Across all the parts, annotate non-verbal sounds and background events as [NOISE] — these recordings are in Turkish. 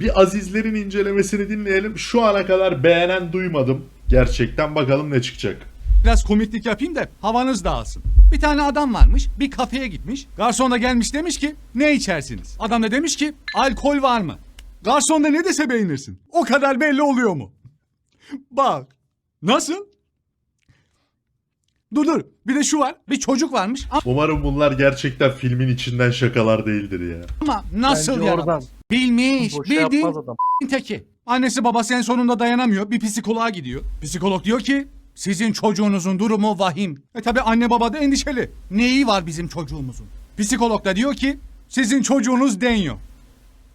Bir Azizlerin incelemesini dinleyelim. Şu ana kadar beğenen duymadım. Gerçekten bakalım ne çıkacak. Biraz komiklik yapayım da havanız dağılsın. Bir tane adam varmış bir kafeye gitmiş. Garson da gelmiş demiş ki ne içersiniz? Adam da demiş ki alkol var mı? Garson da ne dese beğenirsin. O kadar belli oluyor mu? Bak. Nasıl? Dur dur. Bir de şu var. Bir çocuk varmış Umarım bunlar gerçekten filmin içinden şakalar değildir ya. ama nasıl Bence yaramaz? oradan. Bilmiş. Boşa Bildiğin yapmaz adam. [LAUGHS] teki. Annesi babası en sonunda dayanamıyor. Bir psikoloğa gidiyor. Psikolog diyor ki sizin çocuğunuzun durumu vahim. E tabi anne baba da endişeli. Neyi var bizim çocuğumuzun? Psikolog da diyor ki sizin çocuğunuz deniyor.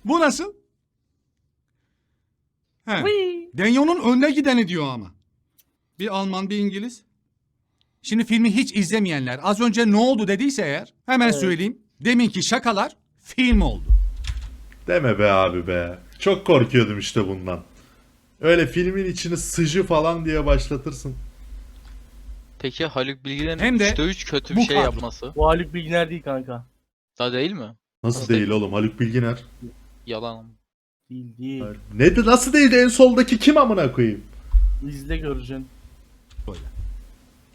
Bu nasıl? He. Denyo'nun önde gideni diyor ama. Bir Alman bir İngiliz. Şimdi filmi hiç izlemeyenler az önce ne oldu dediyse eğer hemen söyleyeyim. Deminki şakalar film oldu. Deme be abi be. Çok korkuyordum işte bundan. Öyle filmin içini sıcı falan diye başlatırsın. Peki Haluk Bilginer'in Hem de 3'te 3 kötü bu bir şey kadro. yapması. Bu Haluk Bilginer değil kanka. Da değil mi? Nasıl Nasıl değil oğlum Haluk Bilginer? Yalan. Değil değil. Ne de nasıl değildi en soldaki kim amına koyayım? İzle göreceksin.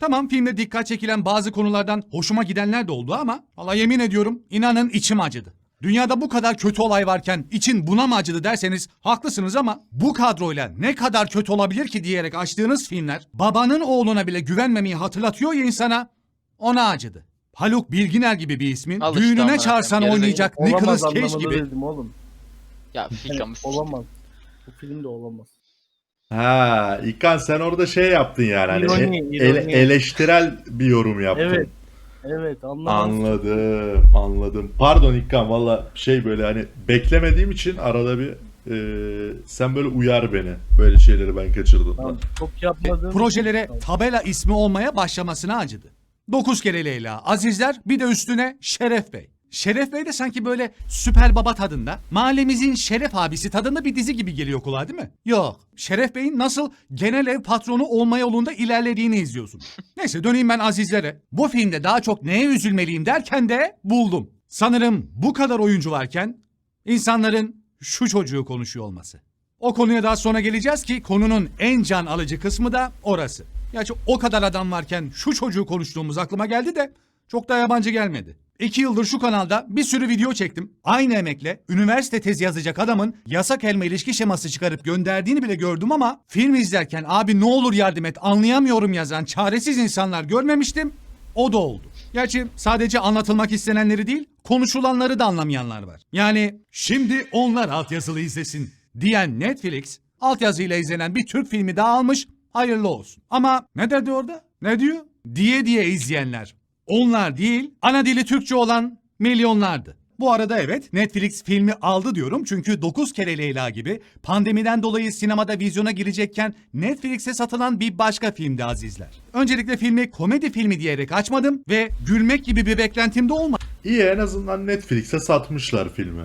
Tamam filmde dikkat çekilen bazı konulardan hoşuma gidenler de oldu ama valla yemin ediyorum inanın içim acıdı. Dünyada bu kadar kötü olay varken için buna mı acıdı derseniz haklısınız ama bu kadroyla ne kadar kötü olabilir ki diyerek açtığınız filmler babanın oğluna bile güvenmemeyi hatırlatıyor ya insana ona acıdı. Haluk Bilginer gibi bir ismin Al işte düğününe amına çağırsan oynayacak Olamaz Nicolas Cage anlamında gibi. dedim oğlum. Ya fikram olamaz. Bu filmde olamaz. Ha, İlkan sen orada şey yaptın yani. Hani İroni, e- ironi. ele- eleştirel bir yorum yaptın. Evet. Evet anlamadım. Anladım, anladım. Pardon İlkan valla şey böyle hani beklemediğim için arada bir e, sen böyle uyar beni. Böyle şeyleri ben kaçırdım. Tamam, çok yapmadım. projelere tabela ismi olmaya başlamasına acıdı. Dokuz kere Leyla, Azizler bir de üstüne Şeref Bey. Şeref Bey de sanki böyle süper baba tadında, mahallemizin Şeref abisi tadında bir dizi gibi geliyor kulağa değil mi? Yok. Şeref Bey'in nasıl genel ev patronu olma yolunda ilerlediğini izliyorsun. [LAUGHS] Neyse döneyim ben Azizlere. Bu filmde daha çok neye üzülmeliyim derken de buldum. Sanırım bu kadar oyuncu varken insanların şu çocuğu konuşuyor olması. O konuya daha sonra geleceğiz ki konunun en can alıcı kısmı da orası. Gerçi o kadar adam varken şu çocuğu konuştuğumuz aklıma geldi de çok da yabancı gelmedi. İki yıldır şu kanalda bir sürü video çektim. Aynı emekle üniversite tezi yazacak adamın yasak elma ilişki şeması çıkarıp gönderdiğini bile gördüm ama film izlerken abi ne olur yardım et anlayamıyorum yazan çaresiz insanlar görmemiştim. O da oldu. Gerçi sadece anlatılmak istenenleri değil, konuşulanları da anlamayanlar var. Yani şimdi onlar altyazılı izlesin diyen Netflix, altyazıyla izlenen bir Türk filmi daha almış, hayırlı olsun. Ama ne dedi orada? Ne diyor? Diye diye izleyenler. Onlar değil, ana dili Türkçe olan milyonlardı. Bu arada evet Netflix filmi aldı diyorum çünkü 9 kere Leyla gibi pandemiden dolayı sinemada vizyona girecekken Netflix'e satılan bir başka filmdi azizler. Öncelikle filmi komedi filmi diyerek açmadım ve gülmek gibi bir beklentim de olmadı. İyi en azından Netflix'e satmışlar filmi.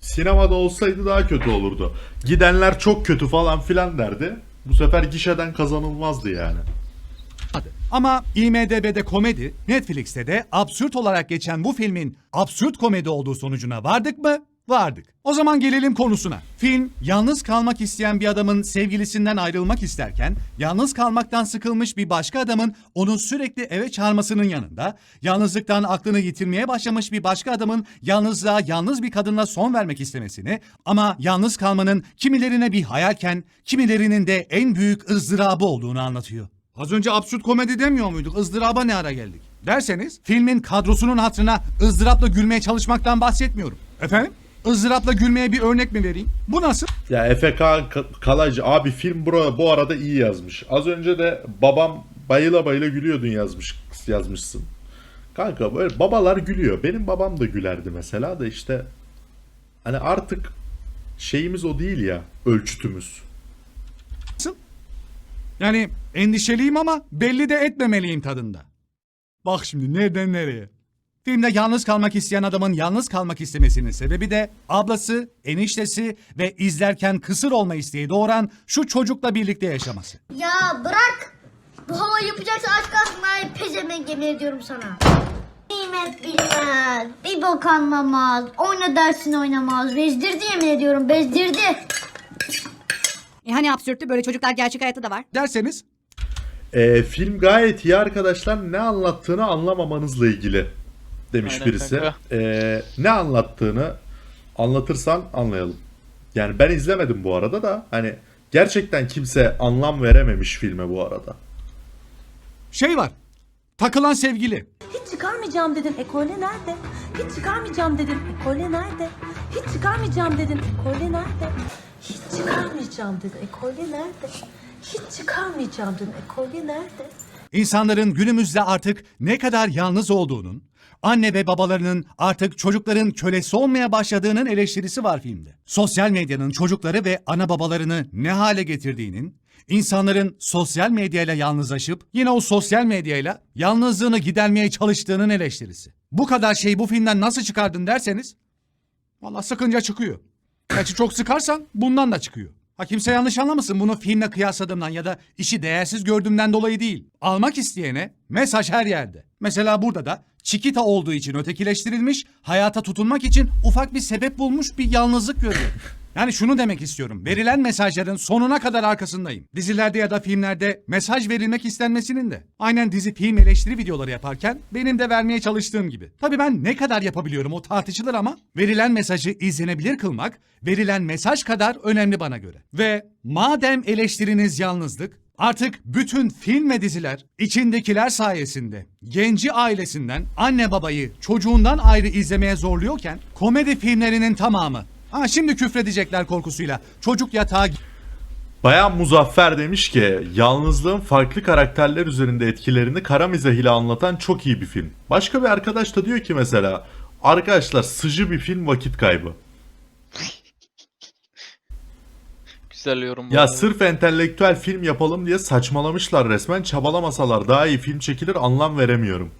Sinemada olsaydı daha kötü olurdu. Gidenler çok kötü falan filan derdi. Bu sefer gişeden kazanılmazdı yani. Ama IMDB'de komedi, Netflix'te de absürt olarak geçen bu filmin absürt komedi olduğu sonucuna vardık mı? Vardık. O zaman gelelim konusuna. Film, yalnız kalmak isteyen bir adamın sevgilisinden ayrılmak isterken, yalnız kalmaktan sıkılmış bir başka adamın onu sürekli eve çağırmasının yanında, yalnızlıktan aklını yitirmeye başlamış bir başka adamın yalnızlığa yalnız bir kadınla son vermek istemesini, ama yalnız kalmanın kimilerine bir hayalken, kimilerinin de en büyük ızdırabı olduğunu anlatıyor. Az önce absürt komedi demiyor muyduk? Izdıraba ne ara geldik? Derseniz filmin kadrosunun hatırına ızdırapla gülmeye çalışmaktan bahsetmiyorum. Efendim? ızdırapla gülmeye bir örnek mi vereyim? Bu nasıl? Ya Efe Kağan Ka- Kalaycı abi film bura, bu arada iyi yazmış. Az önce de babam bayıla bayıla gülüyordun yazmış yazmışsın. Kanka böyle babalar gülüyor. Benim babam da gülerdi mesela da işte hani artık şeyimiz o değil ya ölçütümüz. Yani endişeliyim ama belli de etmemeliyim tadında. Bak şimdi nereden nereye? Filmde yalnız kalmak isteyen adamın yalnız kalmak istemesinin sebebi de ablası, eniştesi ve izlerken kısır olma isteği doğuran şu çocukla birlikte yaşaması. Ya bırak. Bu hava yapacaksa aç kalsın ay pezevenk yemin ediyorum sana. Nimet bilmez, bir bok anlamaz, oyna dersini oynamaz, bezdirdi yemin ediyorum, bezdirdi. E hani absürttü böyle çocuklar gerçek hayatta da var. Derseniz Ee, film gayet iyi arkadaşlar. Ne anlattığını anlamamanızla ilgili demiş Aynen birisi. kanka. Ee, ne anlattığını anlatırsan anlayalım. Yani ben izlemedim bu arada da hani gerçekten kimse anlam verememiş filme bu arada. şey var. Takılan sevgili. Hiç çıkarmayacağım dedin. Ekole nerede? Hiç çıkarmayacağım dedin. Ekole nerede? Hiç çıkarmayacağım dedin. Ekole nerede? Hiç çıkarmayacağım dedin. Ekole nerede? Hiç çıkarmayacağım dedin. Ekole nerede? İnsanların günümüzde artık ne kadar yalnız olduğunun, anne ve babalarının artık çocukların kölesi olmaya başladığının eleştirisi var filmde. Sosyal medyanın çocukları ve ana babalarını ne hale getirdiğinin, insanların sosyal medyayla yalnızlaşıp yine o sosyal medyayla yalnızlığını gidermeye çalıştığının eleştirisi. Bu kadar şeyi bu filmden nasıl çıkardın derseniz, valla sıkınca çıkıyor. Gerçi çok sıkarsan bundan da çıkıyor. Ha kimse yanlış anlamasın bunu filmle kıyasladığımdan ya da işi değersiz gördüğümden dolayı değil. Almak isteyene mesaj her yerde. Mesela burada da Çikita olduğu için ötekileştirilmiş, hayata tutunmak için ufak bir sebep bulmuş bir yalnızlık görüyor. Yani şunu demek istiyorum. Verilen mesajların sonuna kadar arkasındayım. Dizilerde ya da filmlerde mesaj verilmek istenmesinin de. Aynen dizi film eleştiri videoları yaparken benim de vermeye çalıştığım gibi. Tabii ben ne kadar yapabiliyorum o tartışılır ama verilen mesajı izlenebilir kılmak verilen mesaj kadar önemli bana göre. Ve madem eleştiriniz yalnızlık, Artık bütün film ve diziler içindekiler sayesinde genci ailesinden anne babayı çocuğundan ayrı izlemeye zorluyorken komedi filmlerinin tamamı ha şimdi küfredecekler korkusuyla çocuk yatağa Bayan Muzaffer demiş ki yalnızlığın farklı karakterler üzerinde etkilerini kara mizah ile anlatan çok iyi bir film. Başka bir arkadaş da diyor ki mesela arkadaşlar sıcı bir film vakit kaybı. [LAUGHS] Güzel yorum. Ya sırf entelektüel film yapalım diye saçmalamışlar resmen. Çabalamasalar daha iyi film çekilir anlam veremiyorum.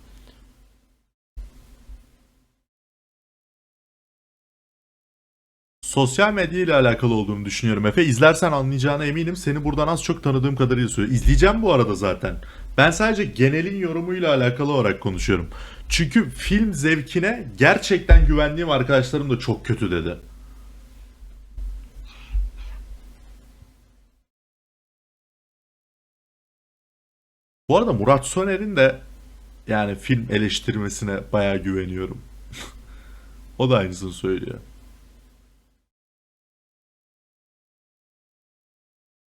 Sosyal medya ile alakalı olduğunu düşünüyorum Efe. İzlersen anlayacağına eminim. Seni buradan az çok tanıdığım kadarıyla söylüyorum. İzleyeceğim bu arada zaten. Ben sadece genelin yorumuyla alakalı olarak konuşuyorum. Çünkü film zevkine gerçekten güvendiğim arkadaşlarım da çok kötü dedi. Bu arada Murat Soner'in de yani film eleştirmesine bayağı güveniyorum. [LAUGHS] o da aynısını söylüyor.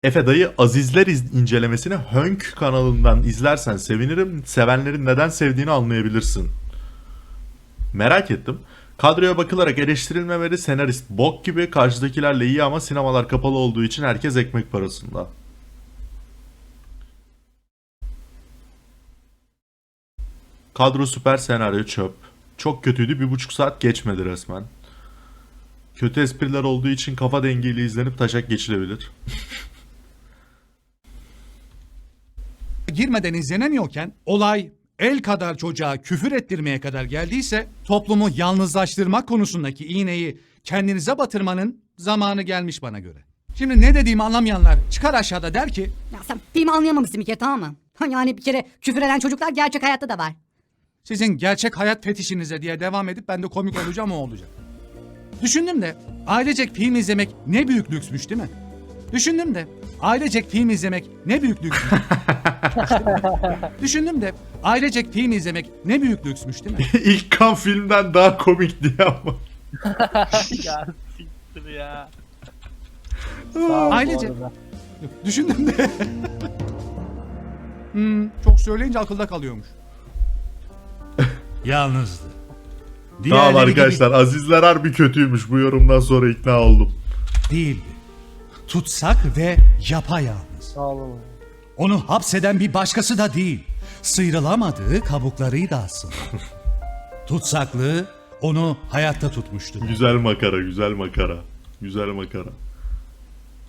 Efe dayı Azizler iz- incelemesini Hönk kanalından izlersen sevinirim. Sevenlerin neden sevdiğini anlayabilirsin. Merak ettim. Kadroya bakılarak eleştirilmemeli senarist bok gibi karşıdakilerle iyi ama sinemalar kapalı olduğu için herkes ekmek parasında. Kadro süper senaryo çöp. Çok kötüydü bir buçuk saat geçmedi resmen. Kötü espriler olduğu için kafa dengeyle izlenip taşak geçilebilir. [LAUGHS] girmeden izlenemiyorken olay el kadar çocuğa küfür ettirmeye kadar geldiyse toplumu yalnızlaştırmak konusundaki iğneyi kendinize batırmanın zamanı gelmiş bana göre. Şimdi ne dediğimi anlamayanlar çıkar aşağıda der ki Ya sen filmi anlayamamışsın bir kere tamam mı? Yani bir kere küfür eden çocuklar gerçek hayatta da var. sizin gerçek hayat fetişinize diye devam edip ben de komik olacağım o olacak. Düşündüm de ailecek film izlemek ne büyük lüksmüş değil mi? Düşündüm de ailecek film izlemek ne büyük lüksmüş. [LAUGHS] Düşündüm de ailecek film izlemek ne büyük lüksmüş değil mi? [LAUGHS] İlk kan filmden daha komikti ama. [LAUGHS] ya siktir ya. Sağ ol bu Ailece- arada. Düşündüm de. hmm, çok söyleyince akılda kalıyormuş. Yalnızdı. Tamam Diğerleri arkadaşlar Azizler harbi kötüymüş bu yorumdan sonra ikna oldum. gibi değildi. Tutsak ve yapayalnız. Sağ olun. Onu hapseden bir başkası da değil. Sıyrılamadığı kabuklarıydı aslında. [LAUGHS] Tutsaklığı onu hayatta tutmuştu. Güzel makara güzel makara. Güzel makara.